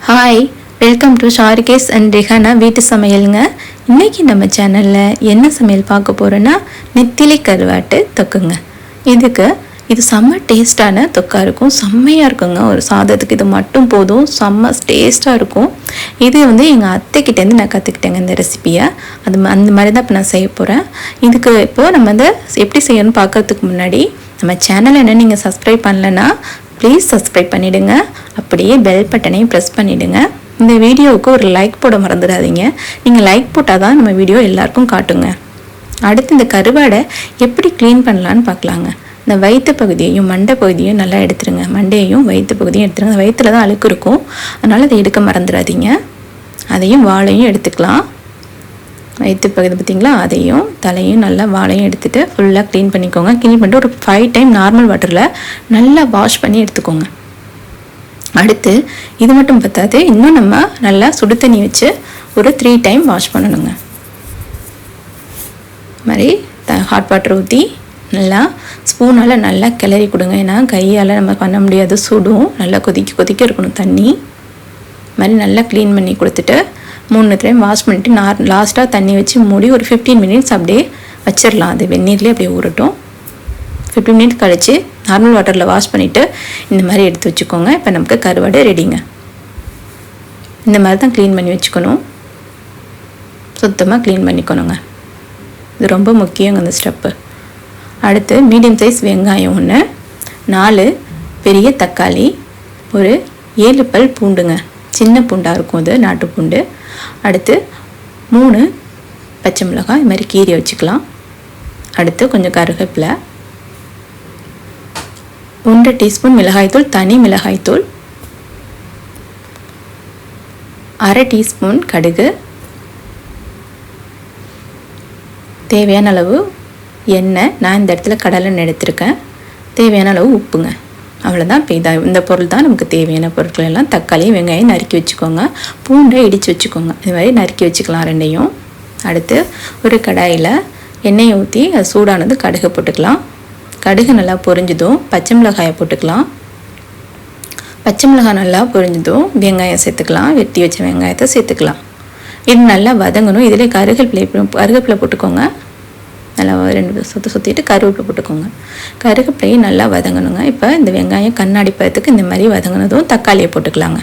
Hi welcome to ஷாரிகேஸ் and Rehana வீட்டு சமையலுங்க இன்றைக்கி நம்ம சேனலில் என்ன சமையல் பார்க்க போகிறோன்னா நெத்திலி கருவாட்டு தொக்குங்க. இதுக்கு இது செம்ம டேஸ்டான தொக்காக இருக்கும். செம்மையாக இருக்குங்க. ஒரு சாதத்துக்கு இது மட்டும் போதும். செம்ம டேஸ்ட்டாக இருக்கும். இது வந்து எங்கள் அத்தைக்கிட்டேருந்து நான் கற்றுக்கிட்டேங்க இந்த ரெசிபியை அது ம- அந்த மாதிரி தான் இப்போ நான் செய்ய போகிறேன் இதுக்கு இப்போது நம்ம வந்து எப்படி செய்யணும்னு பார்க்கறதுக்கு முன்னாடி நம்ம சேனல் என்ன நீங்கள் சப்ஸ்கிரைப் பண்ணலன்னா ப்ளீஸ் சப்ஸ்கிரைப் பண்ணிவிடுங்க அப்படியே பெல் பட்டனையும் ப்ரெஸ் பண்ணிவிடுங்க இந்த வீடியோவுக்கு ஒரு லைக் போட மறந்துடாதீங்க. நீங்கள் லைக் போட்டால் தான் நம்ம வீடியோ எல்லாருக்கும் காட்டுங்க. அடுத்து இந்த கருவாடை எப்படி க்ளீன் பண்ணலான்னு பார்க்கலாங்க. இந்த வயிற்று பகுதியையும் மண்டை பகுதியும் நல்லா எடுத்துருங்க. மண்டையையும் வயிற்று பகுதியும் எடுத்துருங்க. அந்த வயிற்றுல தான் அழுக்கு இருக்கும். அதனால் அதை எடுக்க மறந்துடாதீங்க. அதையும் வாழையும் எடுத்துக்கலாம். வயிற்று பகுதி பார்த்தீங்களா? அதையும் தலையும் நல்லா வாழையும் எடுத்துட்டு ஃபுல்லாக க்ளீன் பண்ணிக்கோங்க. க்ளீன் பண்ணிட்டு ஒரு ஃபைவ் டைம் நார்மல் வாட்டரில் நல்லா வாஷ் பண்ணி எடுத்துக்கோங்க. அடுத்து இது மட்டும் பத்தாது இன்னும் நம்ம நல்லா சுடு தண்ணி வச்சு ஒரு த்ரீ டைம் வாஷ் பண்ணணுங்க. இது மாதிரி ஹாட் வாட்டர் ஊற்றி நல்லா ஸ்பூனால் நல்லா கிளறி கொடுங்க. ஏன்னா கையால் நம்ம பண்ண முடியாது. சுடும். நல்லா கொதிக்க கொதிக்க இருக்கணும் தண்ணி. இது மாதிரி நல்லா க்ளீன் பண்ணி கொடுத்துட்டு மூணு டைம் வாஷ் பண்ணிட்டு நார் லாஸ்ட்டாக தண்ணி வச்சு மூடி ஒரு ஃபிஃப்டீன் மினிட்ஸ் அப்படியே வச்சிடலாம் அது வெந்நீர்லேயே அப்படியே ஊறட்டும். ஃபிஃப்டீன் மினிட்ஸ் கழிச்சு நார்மல் வாட்டரில் வாஷ் பண்ணிவிட்டு இந்த மாதிரி எடுத்து வச்சுக்கோங்க. இப்போ நமக்கு கருவாடு ரெடிங்க இந்த மாதிரி தான் க்ளீன் பண்ணி வச்சுக்கணும். சுத்தமாக க்ளீன் பண்ணிக்கணுங்க. இது ரொம்ப முக்கியங்க அந்த ஸ்டெப்பு அடுத்து மீடியம் சைஸ் வெங்காயம் ஒன்று நாலு பெரிய தக்காளி ஒரு ஏழு பல் பூண்டுங்க. சின்ன பூண்டாக இருக்கும் அது நாட்டு பூண்டு. அடுத்து மூணு பச்சை மிளகாய் இது மாதிரி கீரை வச்சுக்கலாம். அடுத்து கொஞ்சம் கருவேப்பிலை ஒன்றரை டீஸ்பூன் மிளகாய்த்தூள் தனி மிளகாய்த்தூள் அரை டீஸ்பூன் கடுகு. தேவையான அளவு எண்ணெய். நான் இந்த இடத்துல கடலெண்ணெய் எடுத்திருக்கேன். தேவையான அளவு உப்புங்க. அவ்வளோதான் இப்போ இதாக இந்த பொருள் தான் நமக்கு தேவையான பொருட்கள் எல்லாம். தக்காளி வெங்காயம் நறுக்கி வச்சுக்கோங்க. பூண்டை இடித்து வச்சுக்கோங்க. இது மாதிரி நறுக்கி வச்சுக்கலாம் ரெண்டையும். அடுத்து ஒரு கடாயில் எண்ணெயை ஊற்றி அது சூடானது கடுகு போட்டுக்கலாம். கடுகு நல்லா பொரிஞ்சதும் பச்சை மிளகாயை போட்டுக்கலாம். பச்சை மிளகாய் நல்லா பொரிஞ்சதும் வெங்காயம் சேர்த்துக்கலாம். வெட்டி வச்ச வெங்காயத்தை சேர்த்துக்கலாம். இது நல்லா வதங்கணும். இதில் கருவேப்பிலை கருவேப்பிலை போட்டுக்கோங்க. நல்லா ரெண்டு சுற்றி சுற்றிட்டு கருவேப்பிலை போட்டுக்கோங்க. கருவேப்பிலையும் நல்லா வதங்கணுங்க. இப்போ இந்த வெங்காயம் கண்ணாடி பழத்துக்கு இந்த மாதிரி வதங்கினதும் தக்காளியை போட்டுக்கலாங்க.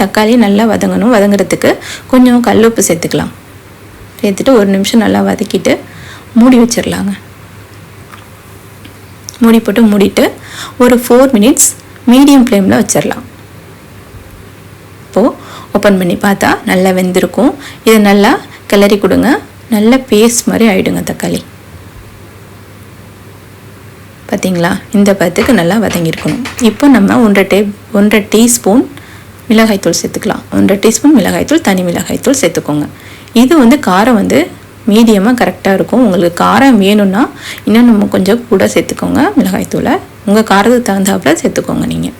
தக்காளி நல்லா வதங்கணும். வதங்குறதுக்கு கொஞ்சம் கல் உப்பு சேர்த்துக்கலாம். சேர்த்துட்டு ஒரு நிமிஷம் நல்லா வதக்கிட்டு மூடி வச்சிடலாங்க மூடி போட்டு மூடிட்டு ஒரு ஃபோர் மினிட்ஸ் மீடியம் ஃப்ளேமில் வச்சிடலாம் இப்போது ஓப்பன் பண்ணி பார்த்தா நல்லா வெந்திருக்கும். இதை நல்லா கிளறி கொடுங்க. நல்ல பேஸ்ட் மாதிரி ஆயிடுங்க தக்காளி. பார்த்தீங்களா இந்த பதத்துக்கு நல்லா வதங்கியிருக்கணும் இப்போ நம்ம ஒன்றரை டே ஒன்றரை டீஸ்பூன் மிளகாய்த்தூள் சேர்த்துக்கலாம். ஒன்றரை டீஸ்பூன் மிளகாய்த்தூள் தனி மிளகாய்த்தூள் சேர்த்துக்கோங்க. இது வந்து காரம் வந்து மீடியமாக கரெக்டாக இருக்கும். உங்களுக்கு காரம் வேணும்னா இன்னும் நம்ம கொஞ்சம் கூட சேர்த்துக்கோங்க மிளகாய்த்தூளை உங்கள் காரத்துக்கு தகுந்தாப்புல சேர்த்துக்கோங்க நீங்கள்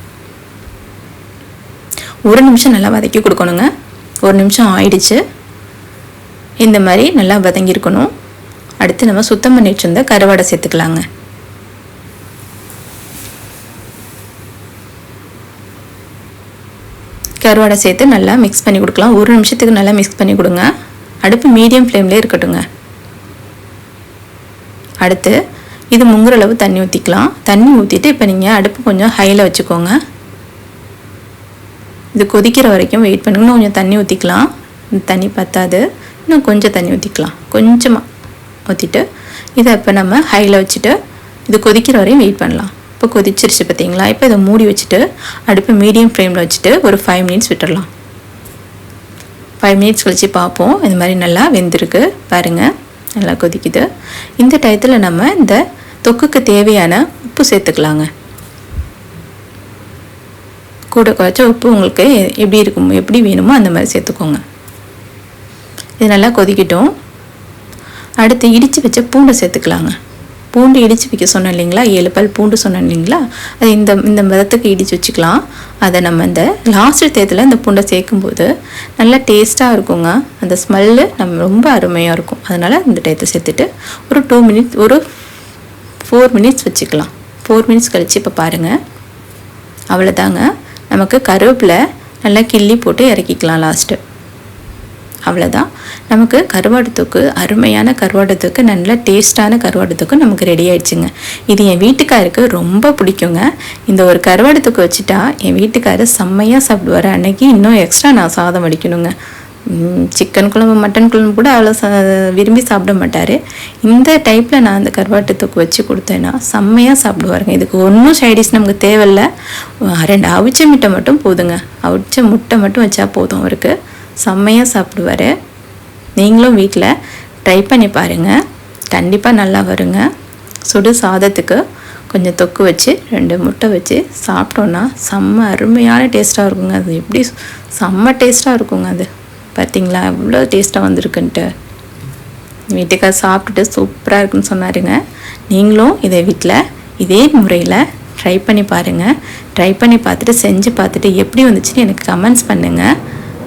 ஒரு நிமிஷம் நல்லா வதக்கி கொடுக்கணுங்க. ஒரு நிமிஷம் ஆயிடுச்சு. இந்த மாதிரி நல்லா வதங்கியிருக்கணும். அடுத்து நம்ம சுத்தம் பண்ணி வச்சுருந்த கருவாடை சேர்த்துக்கலாங்க. கருவாடை சேர்த்து நல்லா மிக்ஸ் பண்ணி கொடுக்கலாம். ஒரு நிமிஷத்துக்கு நல்லா மிக்ஸ் பண்ணி கொடுங்க. அடுப்பு மீடியம் ஃப்ளேம்லேயே இருக்கட்டுங்க. அடுத்து இது முங்குற அளவு தண்ணி ஊற்றிக்கலாம் தண்ணி ஊற்றிட்டு இப்போ நீங்கள் அடுப்பு கொஞ்சம் ஹையில் வச்சுக்கோங்க. இது கொதிக்கிற வரைக்கும் வெயிட் பண்ணுங்கன்னு கொஞ்சம் தண்ணி ஊற்றிக்கலாம் தண்ணி பத்தாது. இன்னும் கொஞ்சம் தண்ணி ஊற்றிக்கலாம் கொஞ்சமாக ஊற்றிட்டு இதை இப்போ நம்ம ஹையில் வச்சுட்டு இது கொதிக்கிற வரையும் வெயிட் பண்ணலாம். இப்போ கொதிச்சிருச்சு பார்த்தீங்களா இப்போ இதை மூடி வச்சுட்டு அடுப்பு மீடியம் ஃப்ளேமில் வச்சுட்டு ஒரு ஃபைவ் மினிட்ஸ் விட்டுடலாம் ஃபைவ் மினிட்ஸ் கழித்து பார்ப்போம். இந்த மாதிரி நல்லா வெந்திருக்கு. பாருங்கள் நல்லா கொதிக்குது. இந்த டயத்தில் நம்ம இந்த தொக்குக்கு தேவையான உப்பு சேர்த்துக்கலாங்க. கூட குறைச்ச உப்பு உங்களுக்கு எ- எப்படி இருக்கும் எப்படி வேணுமோ அந்த மாதிரி சேர்த்துக்கோங்க. இது நல்லா கொதிக்கட்டும். அடுத்து இடித்து வச்ச பூண்டை சேர்த்துக்கலாங்க. பூண்டு இடித்து வைக்க சொன்னேன் இல்லைங்களா? ஏழு பல் பூண்டு சொன்னோம் இல்லைங்களா? அது இந்த இந்த விதத்துக்கு இடித்து வச்சுக்கலாம். அதை நம்ம இந்த லாஸ்ட் தேதியில் இந்த பூண்டை சேர்க்கும்போது நல்லா டேஸ்ட்டாக இருக்குங்க. அந்த ஸ்மெல்லு நம்ம ரொம்ப அருமையாக இருக்கும். அதனால் இந்த டயத்தை சேர்த்துட்டு ஒரு டூ மினிட்ஸ் ஒரு ஃபோர் மினிட்ஸ் வச்சுக்கலாம். ஃபோர் மினிட்ஸ் கழித்து இப்போ பாருங்கள் அவ்வளோதாங்க நமக்கு கருவேப்பிலை நல்லா கிள்ளி போட்டு இறக்கிக்கலாம் லாஸ்ட்டு அவ்வளோதான் நமக்கு கருவாடு தொக்கு அருமையான கருவாடு தொக்கு நல்ல டேஸ்டான கருவாடு தொக்கு நமக்கு ரெடி ஆயிடுச்சுங்க. இது என் வீட்டுக்காருக்கு ரொம்ப பிடிக்குங்க. இந்த ஒரு கருவாடு தொக்கு வச்சுட்டா என் வீட்டுக்காரர் செம்மையாக சாப்பிடுவார். அன்னைக்கு இன்னும் எக்ஸ்ட்ரா நான் சாதம் வடிக்கணுங்க. சிக்கன் குழம்பு மட்டன் குழம்பு கூட அவ்வளோ விரும்பி சாப்பிட மாட்டார். இந்த டைப்பில் நான் அந்த கருவாட்டு தொக்கு வச்சு கொடுத்தேன்னா செம்மையாக சாப்பிடுவாருங்க. இதுக்கு ஒன்றும் சைடிஷ் நமக்கு தேவையில்ல. ரெண்டு அவிச்ச முட்டை மட்டும் போதுங்க. அவிச்ச முட்டை மட்டும் வச்சா போதும் அவருக்கு. செம்மையாக சாப்பிடுவார். நீங்களும் வீட்டில் ட்ரை பண்ணி பாருங்கள் கண்டிப்பாக நல்லா வருங்க. சுடு சாதத்துக்கு கொஞ்சம் தொக்கு வச்சு ரெண்டு முட்டை வச்சு சாப்பிட்டோன்னா செம்ம அருமையான டேஸ்ட்டாக இருக்குங்க. அது எப்படி செம்ம டேஸ்ட்டாக இருக்குங்க அது. பார்த்தீங்களா எவ்வளோ டேஸ்ட்டாக வந்திருக்குன்ட்டு. வீட்டுக்காக சாப்பிட்டுட்டு சூப்பராக இருக்குன்னு சொன்னாருங்க. நீங்களும் இதை வீட்டில் இதே முறையில் ட்ரை பண்ணி பாருங்கள் ட்ரை பண்ணி பார்த்துட்டு செஞ்சு பார்த்துட்டு எப்படி வந்துச்சுன்னு எனக்கு கமெண்ட்ஸ் பண்ணுங்கள்